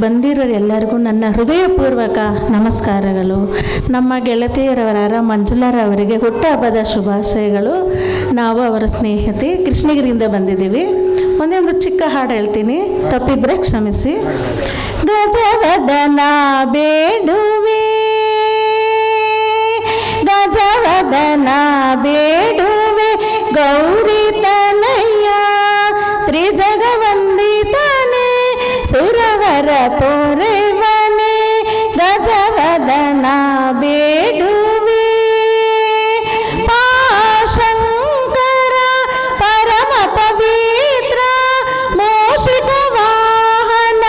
ಬಂದಿರೋರು ಎಲ್ಲರಿಗೂ ನನ್ನ ಹೃದಯಪೂರ್ವಕ ನಮಸ್ಕಾರಗಳು. ನಮ್ಮ ಗೆಳತಿಯರವರಾದ ಮಂಜುಳರವರಿಗೆ ಹುಟ್ಟುಹಬ್ಬದ ಶುಭಾಶಯಗಳು. ನಾವು ಅವರ ಸ್ನೇಹಿತೆ ಕೃಷ್ಣಗಿರಿಯಿಂದ ಬಂದಿದ್ದೀವಿ. ಒಂದೇ ಒಂದು ಚಿಕ್ಕ ಹಾಡು ಹೇಳ್ತೀನಿ. ತಪ್ಪಿದ್ರೆ ಕ್ಷಮಿಸಿ. ಗಜವದನ ಬೇಡುವೆ ಗಜವದನ ಬೇಡುವೆ ಪೊರೆವನೆ ಗಜವದನ ಬೇಡುವೆ ಪಾಶಂಕರ ಪರಮ ಪವಿತ್ರ ಮೋಷಿಕ ವಾಹನ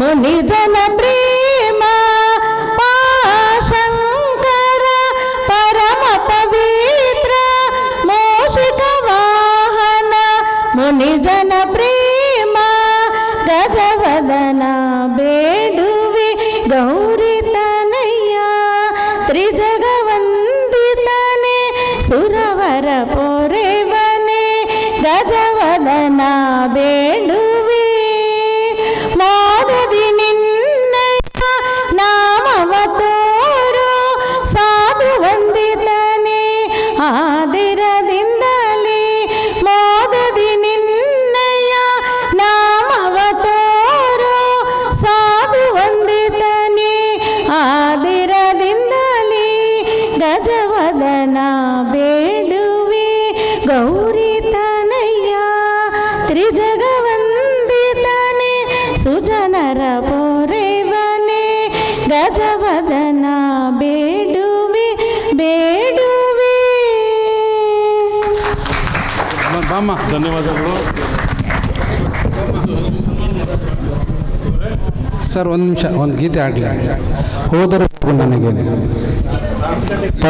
ಮುನಿಜನ ಪ್ರೇಮ ಪಾಶಂಕರ ಪರಮ ಪವಿತ್ರ ಮೋಷಿಕ ವಾಹನ ಮುನಿಜನ ಪ್ರೇಮ ಗಜವದನ ಬೇಡುವೆ ಗೌರಿ ತನಯ್ಯ ತ್ರಿಜಗವಂದಿತನೆ ಸುರವರ ಪೊರೆವನೆ ಗಜವದನ ಗಜವದನ ಬೇಡುವೆ. ಗೌರಿ ತನಯ್ಯ ತ್ರಿಜಗವಂದಿತನೆ ಸುಜನರ ಪೊರೆವನೆ. ಗಜವದನ ಬೇಡುವೆ ಬೇಡುವೆ. ಧನ್ಯವಾದಗಳು. ಸರ್ ಒಂದು ನಿಮಿಷ ಒಂದು ಗೀತೆ ಆಗಲಿ. ಹೋದರೆ ನನಗೆ.